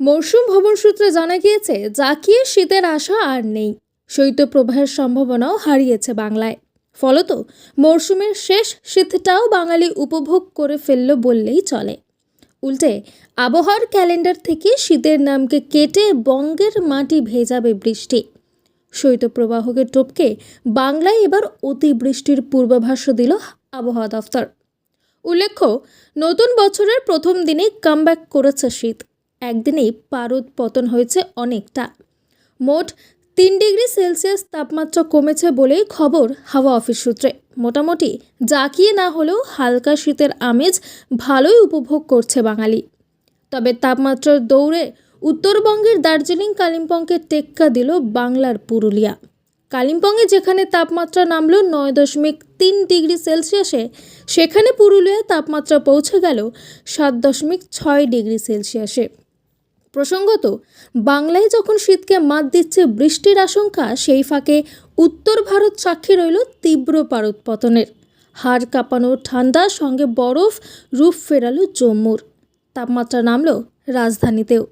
মরশুম ভবন সূত্রে জানা গিয়েছে, জাকিয়ে শীতের আশা আর নেই। শৈত্যপ্রবাহের সম্ভাবনাও হারিয়েছে বাংলায়। ফলত মরশুমের শেষ শীতটাও বাঙালি উপভোগ করে ফেলল বললেই চলে। উল্টে, আবহাওয়ার ক্যালেন্ডার থেকে শীতের নামকে কেটে বঙ্গের মাটি ভেজাবে বৃষ্টি। শৈত্যপ্রবাহকে টপকে বাংলায় এবার অতিবৃষ্টির পূর্বাভাসও দিল আবহাওয়া দফতর। উল্লেখ্য, নতুন বছরের প্রথম দিনেই কামব্যাক করেছে শীত। একদিনেই পারদ পতন হয়েছে অনেকটা। মোট তিন ডিগ্রি সেলসিয়াস তাপমাত্রা কমেছে বলেই খবর হাওয়া অফিস সূত্রে। মোটামুটি জাকিয়ে না হলেও হালকা শীতের আমেজ ভালোই উপভোগ করছে বাঙালি। তবে তাপমাত্রার দৌড়ে উত্তরবঙ্গের দার্জিলিং, কালিম্পংকে টেক্কা দিল বাংলার পুরুলিয়া। কালিম্পংয়ে যেখানে তাপমাত্রা নামল নয় দশমিক তিন ডিগ্রি সেলসিয়াসে, সেখানে পুরুলিয়ায় তাপমাত্রা পৌঁছে গেল সাত দশমিক ছয় ডিগ্রি সেলসিয়াসে। প্রসঙ্গত, বাংলায় যখন শীতকে মাত দিচ্ছে বৃষ্টির আশঙ্কা, সেই ফাঁকে উত্তর ভারত সাক্ষী রইল তীব্র পারদ পতনের। হাড় কাঁপানো ঠান্ডার সঙ্গে বরফ, রূপ ফেরালো জম্মুর। তাপমাত্রা নামল রাজধানীতেও।